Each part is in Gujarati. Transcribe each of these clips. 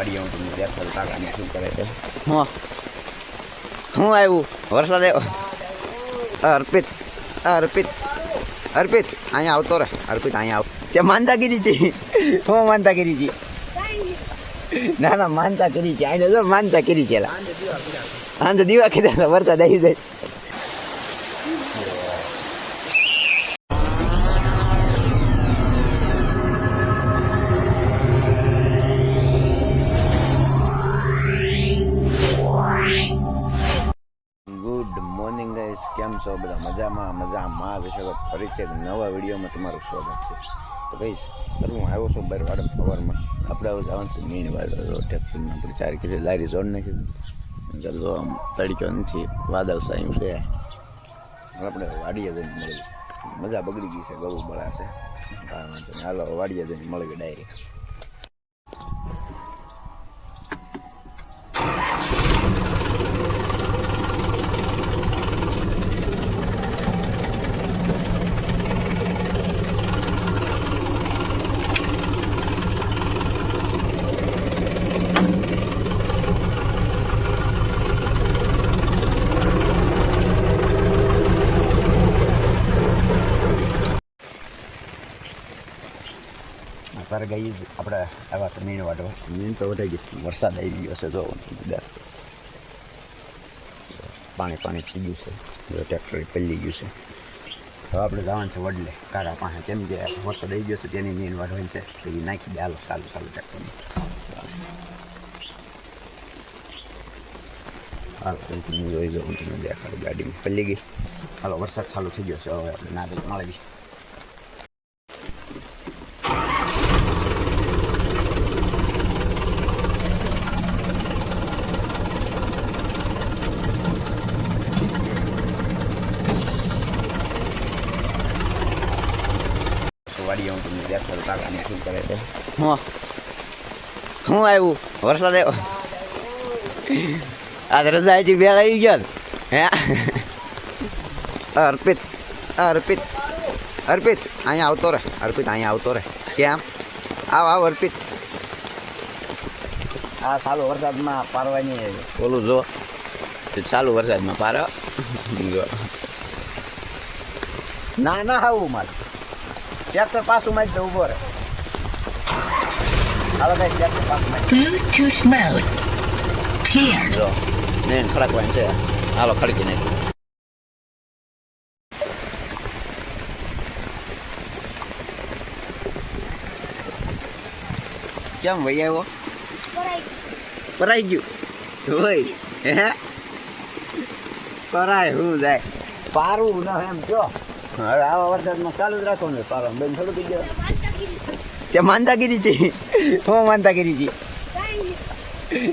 વાડીએ હું તમને કાકાને શું કરે છે? હું. હું આવ્યું? વરસાદ આવ્યો અર્પિત અર્પિત અર્પિત, અહીંયા આવતો રહે અર્પિત, અહીંયા આવ. તે માનતા કરી હતી હું માનતા કરી હતી ના ના માનતા કરી છે અહીંયા માનતા કરી છે તો દીવા કીધા વરસાદ આવી જાય. મજામાં પરિચય નવા વિડીયોમાં તમારું સ્વાગત છે. તો ગાઈસ હું આવ્યો છું બાર વાડમ સવારમાં આપણે હવે જવાનું છે મેઇન વાળો ટેક્સીમાં આપણે ચાર કે લારી જોડ નાખી ચાલ જો આમ તડક્યો નથી. વાદળ સાયું છે. આપણે વાડીએ જઈને મળી મજા બગડી ગઈ છે, ગૌ બળા છે. હાલો, વાડીએ જઈને મળી ડાયરેક્ટ. અત્યારે ગઈ જ આપણે આવ્યા હતા મીણ વાટવા મીણ તો વટાઈ ગઈ. વરસાદ આવી ગયો છે જો. પાણી પાણી થઈ ગયું છે. ટ્રેક્ટર પલ્લી ગયું છે. તો આપણે જવાનું છે વડલે. કાળા પાસે કેમ કે વરસાદ આવી ગયો છે તેની મીણ વાટવાની છે. તો એ નાખી દે હાલો ચાલુ ચાલુ ટ્રેક્ટરમાં હાલો જોઈ જવું દેખાડું ગાડીમાં. પલ્લી ગઈ. હાલો વરસાદ ચાલુ થઈ ગયો છે હવે આપણે ના મળી વાડીએ હું તમને દેખાડું કાકાને શું કરે છે? હું હું આવ્યું? વરસાદ આવ્યો આ તો રજા હતી બેળ આવી ગયો હે? અર્પિત અર્પિત અર્પિત અહીંયા આવતો રહે અર્પિત અહીંયા આવતો રહે કેમ? આવ આવ અર્પિત. આ ચાલુ વરસાદમાં પારવાની ઓલું જો ચાલુ વરસાદમાં પાર. જો ના ના આવું મારે. ટ્રેક્ટર પાછું માં જ ઊભો રહે. હાલો ભાઈ ટ્રેક્ટર પાછું માં Bluetooth mode. Paired. જો ખડક ખડકવાની છે. હાલો ખડકી નાખી કેમ ભાઈ આવ્યો? પરાઈ ગયું. હોય. હે? પરાય હું જાય. પારવું ના એમ કયો હવે આવા વરસાદમાં ચાલુ જ રાખો ને પારો બેન થોડું કઈ ગયો તે માનતા કરી હતી હું માનતા કરી હતી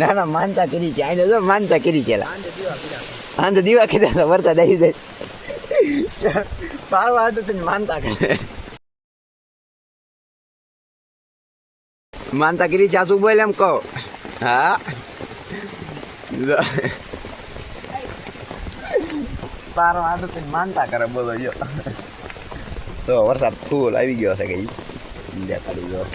ના ના માનતા કરી છે. આને જો માનતા કરી છે. હા તો દીવા કીધા વરસાદ આવી જાય. પારવા હતું તો માનતા કરે. માનતા કરી ચાસુ બોલે એમ કહો? હા? હતું તો માનતા કરે બોલો, જો. તો વરસાદ ફૂલ આવી ગયો છે કઈ કાઢી ગયો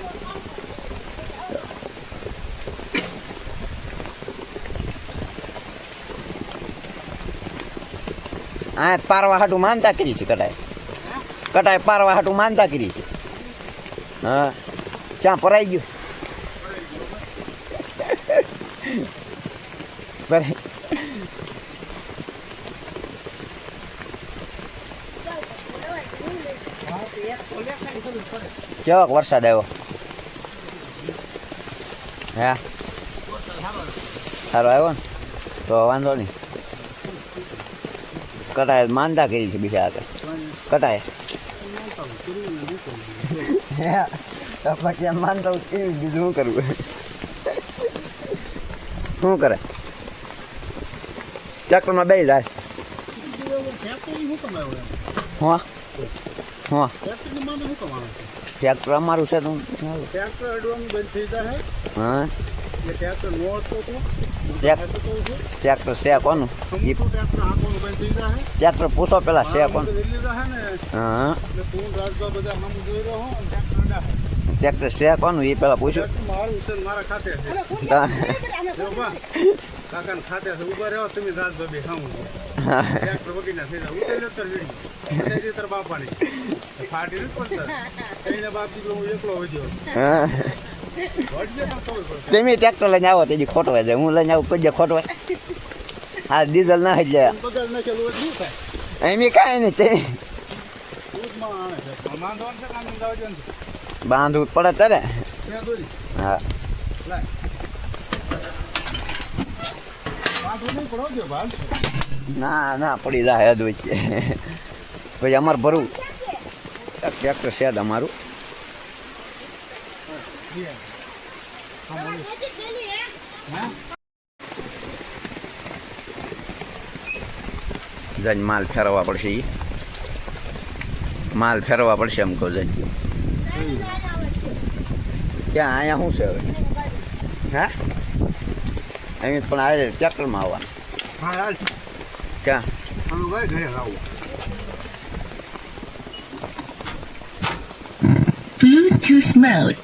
આ પારવા હાટું માનતા કરી છે કટાય કટાય પારવા હાટું માનતા કરી છે. હા. ક્યાં પરાઈ ગયું? પરાઈ કેવો વરસાદ આવ્યો હે સારો આવ્યો ને તો વાંધો નહીં કટાય માનતા કરી છે બીજા આગળ કટાય તો પછી એમ માનતા હું કેવી બીજું શું કરવું શું કરે ટ્રેક્ટરમાં બે જાય હા હા ટ્રેક્ટર અમારું છે તો ટ્રેક્ટર અડવાનું બંધ થઈ જાય હા? એટલે ટ્રેક્ટર નો હતો તો. ટ્રેક- ટ્રેક્ટર છે કોનું? ટ્રેક્ટર હાંકવાનું બંધ થઈ જાય ટ્રેક્ટર પૂછો પેલા છે કોણ? વેલી રહે ને. હા. તું રાજભા બધા હમ જોઈ રહ્યો અને ટ્રેક્ટર છે કોનું? એ પેલા પૂછ્યું. મારું છે ને મારા ખાતે કાકાને ખાતે છે. ઊભા રહ્યો તમે બે ખાવું ટ્રેક્ટર વગીના થઈ જાય. ઉતરી નતર વીડી. ઉતરી દી તાર બાપાની. ફાટી પડતા. હું એકલો વધ્યો તમે ટ્રેક્ટર લઈને આવો તેથી ખોટવાય જાય હું લઈને આવું કોઈ ખોટવાય હા ડીઝલ ના જાય હોય એમ કાંઈ નહીં તે. બાંધવું પડે તારે. હા. ના ના પડી જાય હદ વચ્ચે. પછી અમારે ભરવું. ટ્રેક્ટર છે જ અમારું. જઈને માલ ફેરવવા પડશે એ માલ ફેરવવા પડશે એમ કહું જઈને. ક્યાં? અહીંયા શું છે હવે? હા? અહીં પણ આ ટ્રેક્ટરમાં આવવાનું. ક્યાં? ઘરે લાવું Bluetooth mode.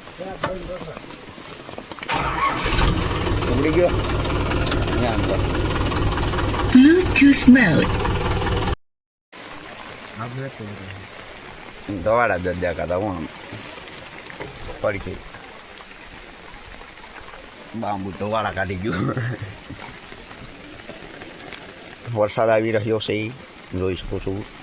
Bluetooth mode. ધવાડા જ દેખાતા હું પડખી બાંબુ ધવાડા કાઢી ગયું વરસાદ આવી રહ્યો છે જોઈ શકું છું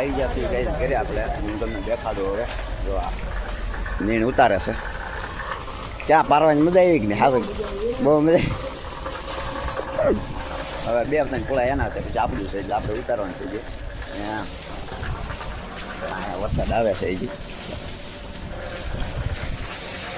આવી જતી ગઈ ઘરે આપણે? હું તમને દેખાડું હવે. જો આ નીણ ઉતારે છે. ક્યાં પારવાની મજા આવી કે નહીં? હારું બહુ મજા હવે બે ત્રણ પોળા એના છે, પછી આપણું છે, એટલે આપણે ઉતારવાનું છે જે. વરસાદ આવે છે હજી.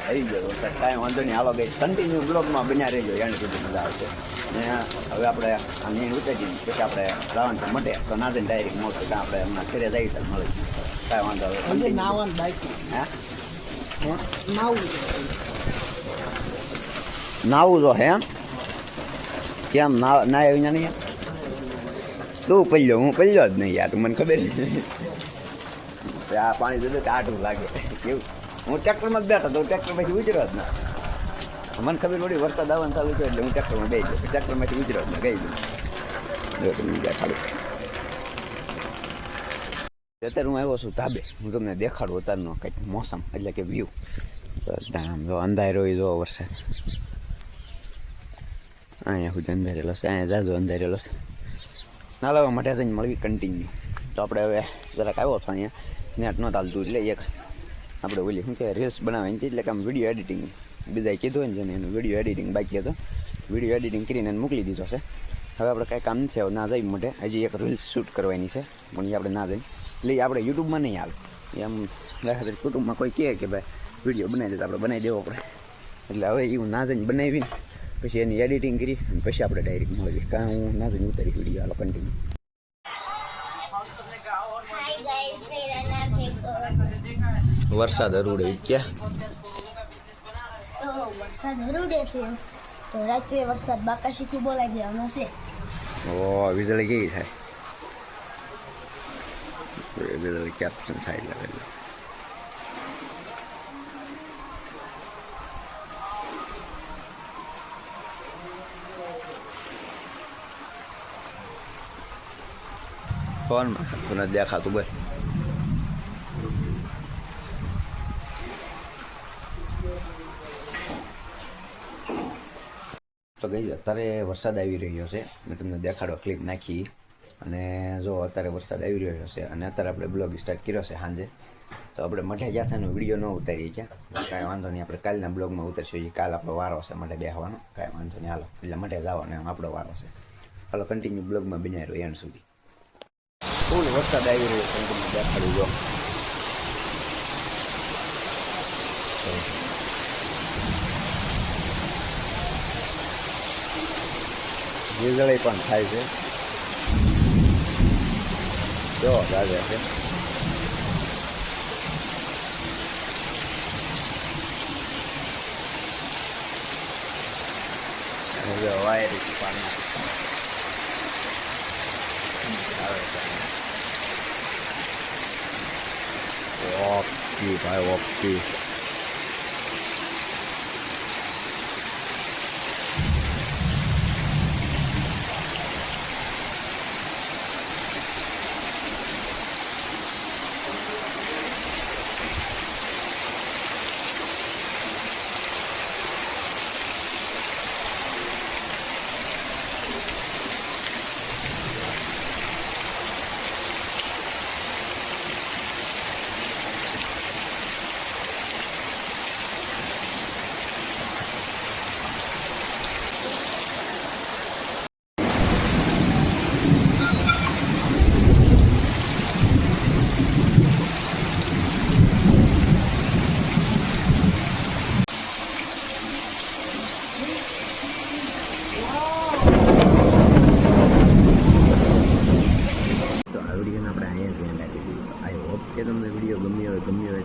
આવી ગયો વરસાદ. કાંઈ વાંધો નહીં. હાલો ગઈ કન્ટિન્યુ બ્લોગમાં બન્યા રહેજો. એને સુધી મજા આવશે. ને હવે આપણે આ નીણ ઉતરી પછી આપણે જવાનું છે મટે તો ના જઈને ડાયરેક્ટ મળશે કાં આપણે હમણાં ઘરે જઈએ તો મળે કાંઈ વાંધો હવે continue. હે? નાવું જો હે કેમ ના ના આવી નહીં તું પલ્યો હું પલ્યો જ નહીં યાર તું મને ખબર આ પાણી જોયું આટલું લાગે. કેવું? હું ટ્રેક્ટરમાં જ બેઠો તો ટ્રેક્ટર પછી ઉજરો જ ના. મને ખબર પડી, વરસાદ આવવાનું ચાલુ છે એટલે હું ટ્રેક્ટરમાં બેસી ગયો. ટ્રેક્ટરમાંથી ગુજરાતમાં ગઈ ગયો. ખાલી અત્યારે હું આવ્યો છું તાબે હું તમને દેખાડું, અત્યારનો કંઈક મોસમ એટલે કે વ્યૂ આમ જો અંધારો જો વરસાદ. અહીંયા સુધી અંધારેલો છે અહીંયા જાજો અંધારેલો છે ના લાવવા માટે જઈને મળવી કન્ટિન્યુ તો આપણે હવે જરાક આવ્યો છો અહીંયા. નેટ ન ચાલતું એટલે એક આપણે ઓલી શું કહેવાય રીલ્સ બનાવવાની એટલે કે આમ વીડિયો એડિટિંગ બીજાએ કીધું ને જેને એનું વીડિયો એડિટિંગ બાકી હતો. વીડિયો એડિટિંગ કરીને એને મોકલી દીધો છે. હવે આપણે કાંઈ કામ છે ના જઈ માટે હજી એક રીલ્સ શૂટ કરવાની છે પણ એ આપણે ના જઈ એટલે આપણે યુટ્યુબમાં નહીં આવે. એમ દાખલા કુટુંબમાં કોઈ કહે કે ભાઈ વીડિયો બનાવી દે આપણે બનાવી દેવો પડે. એટલે હવે એવું ના જઈને બનાવીને પછી એની એડિટિંગ કરી અને પછી આપણે ડાયરેક્ટ મળીએ. કાં હું ના જઈને ઉતારી વીડિયો હાલો કન્ટિન્યુ વરસાદ અરૂડે ક્યાં? વરસાદ હરું દેશે તો રાત્રે વરસાદ બાકાશીથી બોલાવી દેવાનો છે. ઓ, વીજળી કેવી થાય? વીજળી કેપ્શન થાય લાગેલું ફોનમાં. દેખાતું બસ તો ગઈ અત્યારે વરસાદ આવી રહ્યો છે. મેં તમને દેખાડો ક્લિપ નાખી. અને જો અત્યારે વરસાદ આવી રહ્યો છે અને અત્યારે આપણે બ્લોગ સ્ટાર્ટ કર્યો છે સાંજે, તો આપણે મઠે ગયા થાનો વીડિયો ન ઉતારીએ ક્યાં. કાંઈ વાંધો નહીં, આપણે કાલના બ્લોગમાં ઉતરશું. છીએ કાલ આપણો વારો છે મઠે બેસવાનો કાંઈ વાંધો નહીં, હાલો. એટલે મઠે જવાનો એમ આપણો વારો છે. હાલો કન્ટિન્યુ બ્લોગમાં બન્યા રહ્યો એન્ડ સુધી. ફૂલ વરસાદ આવી રહ્યો છે તમને દેખાડું જો વીજળી પણ થાય છે. જો ગાજે છે. વાયરી પાણી આવે છે. ઓપી ભાઈ ઓપી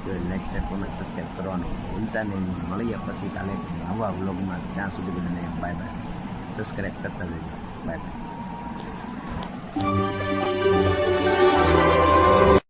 હોય લાઈક શેર કોમેન્ટ સબસ્ક્રાઈબ કરવાનું? ભૂલતા નહીં. મળીએ પછી કાલે નવા વ્લોગમાં. ત્યાં સુધી બધાને બાય બાય સબસ્ક્રાઈબ કરતા જજો બાય બાય